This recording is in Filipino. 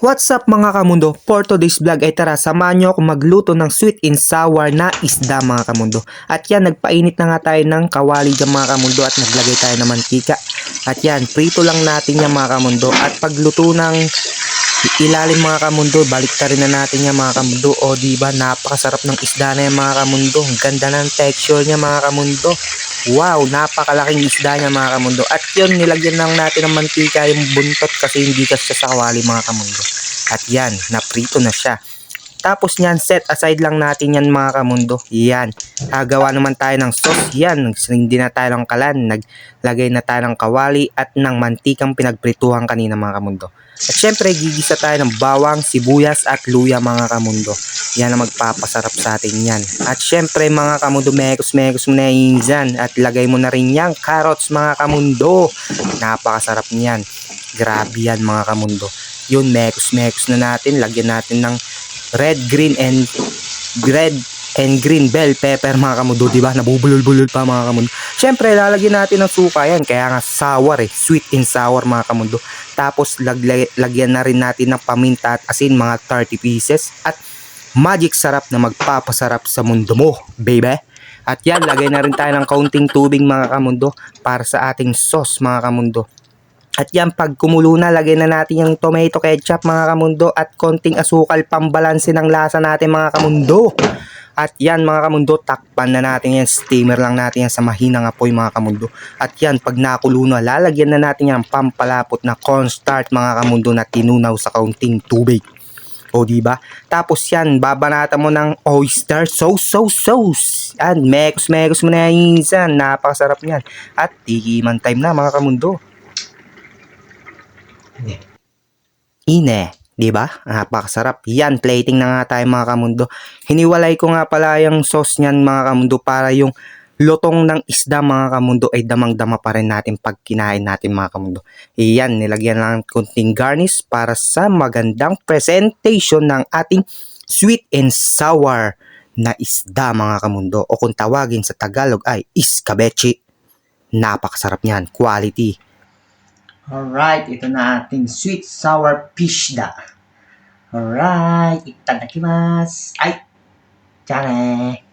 What's up mga kamundo? For today's vlog ay tara samahan nyo ako magluto ng sweet and sour na isda mga kamundo. At yan, nagpainit na nga tayo ng kawali dyan mga kamundo at naglagay tayo ng mantika. At yan, prito lang natin yan mga kamundo. At pagluto ng ilalim mga kamundo, balik rin na natin yan mga kamundo. O diba, napakasarap ng isda na yan mga kamundo. Ang ganda ng texture niya mga kamundo. Wow, napakalaking isda niya mga kamundo. At yun, nilagyan lang natin ng mantika yung buntot kasi hindi kasi sa kawali mga kamundo. At yan, naprito na siya. Tapos yan, set aside lang natin yan mga kamundo. Yan, agawa naman tayo ng sauce. Yan, hindi na tayo ng kalan. Naglagay na tayo ng kawali at ng mantikang pinagprituhan kanina mga kamundo. At syempre, gigisa tayo ng bawang, sibuyas at luya mga kamundo. Yan ang magpapasarap sa atin yan. At syempre mga kamundo, mekos-mekos mo na dyan. At lagay mo na rin yan, carrots mga kamundo. Napakasarap niyan. Grabe yan mga kamundo. Yun, mekos-mekos na natin. Lagyan natin ng red, green, and red and green bell pepper mga kamundo, di ba? Nabubulol-bulol pa mga kamundo. Syempre, lalagyan natin ng suka yan. Kaya nga sour eh. Sweet and sour mga kamundo. Tapos, lagla- lagyan na rin natin ng paminta at asin mga 30 pieces. At magic sarap na magpapasarap sa mundo mo, baby. At yan, lagay na rin tayo ng kaunting tubig mga kamundo para sa ating sauce mga kamundo. At yan, pag kumulo na, lagay na natin yung tomato ketchup mga kamundo at konting asukal pambalansin ng lasa natin mga kamundo. At yan mga kamundo, takpan na natin yan, steamer lang natin yan sa mahinang apoy mga kamundo. At yan, pag nakulo na, lalagyan na natin yan pampalapot na cornstarch mga kamundo na tinunaw sa kaunting tubig. O di ba? Tapos yan, babanata mo ng oyster sauce, sauce, sauce. Yan, mekos, mekos mo na yan. Napakasarap niyan. At tikiman time na mga kamundo. Ine, 'di ba? Napakasarap. Yan, plating na nga tayo mga kamundo. Hiniwalay ko nga pala yung sauce niyan mga kamundo para yung lutong ng isda mga kamundo ay damang-dama pa rin natin pag kinain natin mga kamundo. Iyan, nilagyan lang ng konting garnish para sa magandang presentation ng ating sweet and sour na isda mga kamundo o kung tawagin sa Tagalog ay iskabechi. Napakasarap niyan, quality. Alright, ito na ating sweet sour fish da. Alright, itadakimasu. Ay, tiyane.